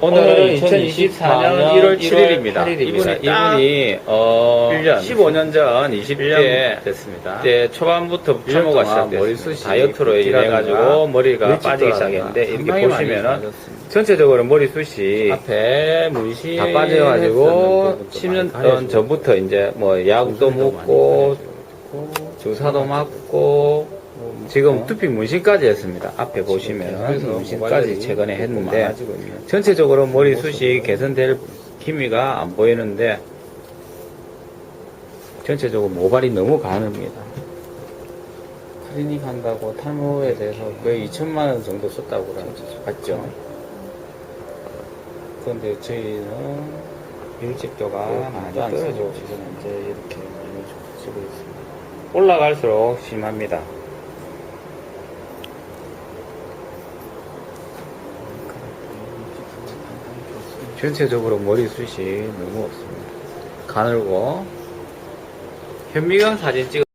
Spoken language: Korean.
오늘은 2024년 1월 7일입니다. 8일입니다. 이분이, 이분이 어, 1년. 15년 전 1년 20대 됐습니다. 때 초반부터 동안 시작됐습니다. 다이어트로 붓기라든가 인해 가지고 머리가 빠지기 시작했는데 이렇게 보시면은. 전체적으로 머리숱이 앞에 문신 다 빠져가지고 10년 전 전부터 이제 뭐 약도 먹고 주사도 맞고 지금 두피 문신까지 했습니다. 앞에 보시면 문신까지 최근에 했는데 전체적으로 머리숱이 개선될 기미가 안 보이는데 전체적으로 모발이 너무 가늡니다. 클리닉 한다고 탈모에 대해서 거의 2천만 원 정도 썼다고 그랬죠. 그런데 저희는 밀집도가 많이 떨어지고 지금 이제 이렇게 많이 지고 있습니다. 올라갈수록 심합니다. 전체적으로 머리숱이 너무 없습니다. 가늘고 현미경 사진 찍어